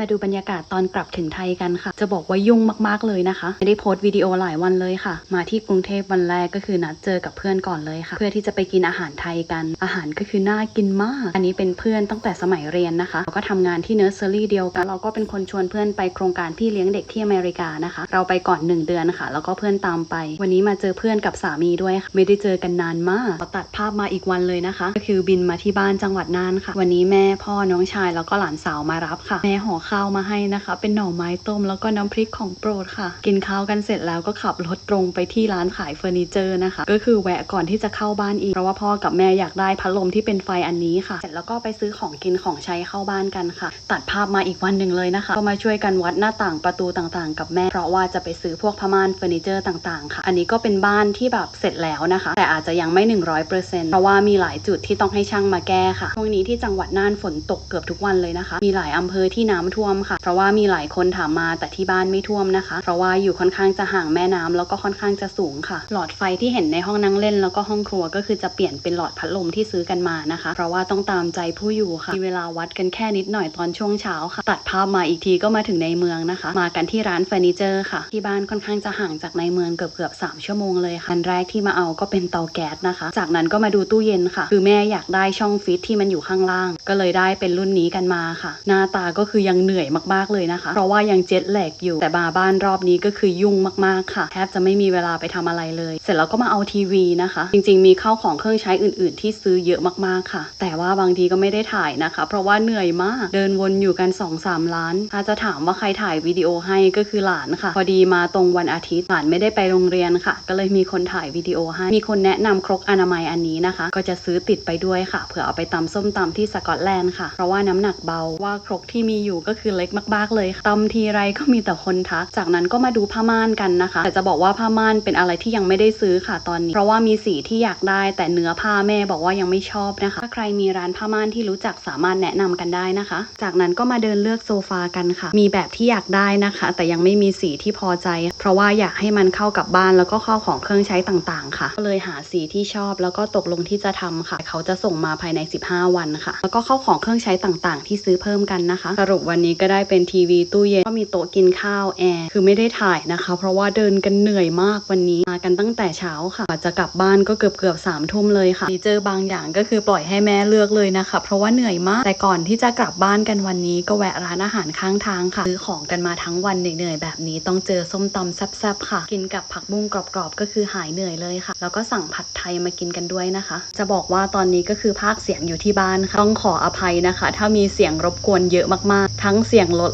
มาดูบรรยากาศตอนกลับถึงไทยกันค่ะ จะบอกว่ายุ่งมากๆเลยนะคะ ไม่ได้โพสต์วิดีโอหลายวันเลยค่ะ มาที่กรุงเทพวันแรกก็คือนัดเจอกับเพื่อนก่อนเลยค่ะ เพื่อที่จะไปกินอาหารไทยกัน อาหารก็คือน่ากินมาก อันนี้เป็นเพื่อนตั้งแต่สมัยเรียนนะคะเราก็ทำงานที่เนอร์เซอรี่เดียวกัน เราก็เป็นคนชวนเพื่อนไปโครงการพี่เลี้ยงเด็กที่อเมริกานะคะ เราไปก่อนหนึ่งเดือนค่ะ แล้วก็เพื่อนตามไป วันนี้มาเจอเพื่อนกับสามีด้วยค่ะ ไม่ได้เจอกันนานมากขอตัดภาพมาอีกวันเลยนะคะ ก็คือบินมาที่บ้านจังหวัดน่านค่ะ วันนี้แม่พ่อน้องชายแล้วก็หลานสาวมารับค่ะ แม่ห่อข้าวมาให้นะคะ เป็นหน่อไม้ต้มแล้วก็น้ำพริกของโปรดค่ะ กินข้าวกันเสร็จแล้วก็ขับรถตรงไปที่ร้านขายเฟอร์นิเจอร์นะคะ ก็คือแวะก่อนที่จะเข้าบ้านอีก เพราะว่าพ่อกับแม่อยากได้พัดลมที่เป็นไฟอันนี้ค่ะ เสร็จแล้วก็ไปซื้อของกินของใช้เข้าบ้านกันค่ะ ตัดภาพมาอีกวันหนึ่งเลยนะคะ ก็มาช่วยกันวัดหน้าต่างประตูต่างๆ กับแม่ เพราะว่าจะไปซื้อพวกผ้าม่านเฟอร์นิเจอร์ต่างๆ ค่ะ อันนี้ก็เป็นบ้านที่แบบเสร็จแล้วนะคะ แต่อาจจะยังไม่ 100%เพราะว่ามีหลายจุดที่ต้องให้ช่างมาแก้ค่ะช่วงนี้ที่จังหวัดน่านฝนตกเกือบทุกวันเลยนะคะ มีหลายอำเภอที่น้ำท่วมค่ะ เพราะว่ามีหลายคนถามมาแต่ที่บ้านไม่ท่วมนะคะ เพราะว่าอยู่ค่อนข้างจะห่างแม่น้ำแล้วก็ค่อนข้างจะสูงค่ะ หลอดไฟที่เห็นในห้องนั่งเล่นแล้วก็ห้องครัวก็คือจะเปลี่ยนเป็นหลอดพัดลมที่ซื้อกันมานะคะ เพราะว่าต้องตามใจผู้อยู่ค่ะ มีเวลาวัดกันแค่นิดหน่อยตอนช่วงเช้าค่ะ ตัดภาพมาอีกทีก็มาถึงในเมืองนะคะ มากันที่ร้านเฟอร์นิเจอร์ค่ะ ที่บ้านค่อนข้างจะห่างจากในเมืองเกือบเกือบๆสามชั่วโมงเลยค่ะอันแรกที่มาเอาก็เป็นเตาแก๊สนะคะ จากนั้นก็มาดูตู้เย็นค่ะ คือแม่อยากได้ช่องฟิตที่มันอยู่ข้างล่าง ก็เลยได้เป็นรุ่นนี้กันมาค่ะ หน้าตาก็คือยังเหนื่อยมากๆเลยนะคะ เพราะว่ายังเจ็ตแลกอยู่ แต่มาบ้านรอบนี้ก็คือยุ่งมากๆค่ะ แทบจะไม่มีเวลาไปทำอะไรเลย เสร็จแล้วก็มาเอาทีวีนะคะ จริง ๆ มีข้าวของเครื่องใช้อื่น ๆ ที่ซื้อเยอะมากๆค่ะ แต่ว่าบางทีก็ไม่ได้ถ่ายนะคะ เพราะว่าเหนื่อยมาก เดินวนอยู่กัน2อสามล้านถ้าจะถามว่าใครถ่ายวิดีโอให้ก็คือหลานค่ะ พอดีมาตรงวันอาทิตย์หลานไม่ได้ไปโรงเรียนค่ะ ก็เลยมีคนถ่ายวิดีโอให้ มีคนแนะนำครกอนามัยอันนี้นะคะ ก็จะซื้อติดไปด้วยค่ะ เผื่อเอาไปตำส้มตำที่สกอตแลนด์ค่ะ เพราะว่าน้ำหนักเบาว่าครกที่มีอยู่ก็คือเล็กมากๆเลยค่ะตำทีไรก็มีแต่คนทัก จากนั้นก็มาดูผ้าม่านกันนะคะ แต่จะบอกว่าผ้าม่านเป็นอะไรที่ยังไม่ได้ซื้อค่ะตอนนี้ เพราะว่ามีสีที่อยากได้ แต่เนื้อผ้าแม่บอกว่ายังไม่ชอบนะคะ ถ้าใครมีร้านผ้าม่านที่รู้จักสามารถแนะนำกันได้นะคะ จากนั้นก็มาเดินเลือกโซฟากันค่ะ มีแบบที่อยากได้นะคะ แต่ยังไม่มีสีที่พอใจ เพราะว่าอยากให้มันเข้ากับบ้านแล้วก็เข้าของเครื่องใช้ต่างๆ ค่ะ ก็เลยหาสีที่ชอบแล้วก็ตกลงที่จะทำค่ะ เขาจะส่งมาภายใน 15 วันค่ะ แล้วก็เข้าของเครื่องใช้ต่างๆ ที่ซื้อเพิ่มกันนะคะ สรุปวันนี้ก็ได้เป็นทีวีตู้เย็นก็มีโต๊ะกินข้าวแอร์คือไม่ได้ถ่ายนะคะ เพราะว่าเดินกันเหนื่อยมากวันนี้มากันตั้งแต่เช้าค่ะจะกลับบ้านก็เกือบเกือบสามทุ่มเลยค่ะฟีเจอร์บางอย่างก็คือปล่อยให้แม่เลือกเลยนะคะเพราะว่าเหนื่อยมากแต่ก่อนที่จะกลับบ้านกันวันนี้ก็แวะร้านอาหารข้างทางค่ะซื้อของกันมาทั้งวันเหนื่อยๆแบบนี้ต้องเจอส้มตำแซ่บๆค่ะ กินกับผักบุ้งกรอบๆ ก็คือหายเหนื่อยเลยค่ะ แล้วก็สั่งผัดไทยมากินกันด้วยนะคะ จะบอกว่าตอนนี้ก็คือภาคเสียงอยู่ที่บ้านค่ะต้องขออภัยนะคะ ถ้ามีเสียงรบกวนเยอะมากๆทั้งเสียงรถ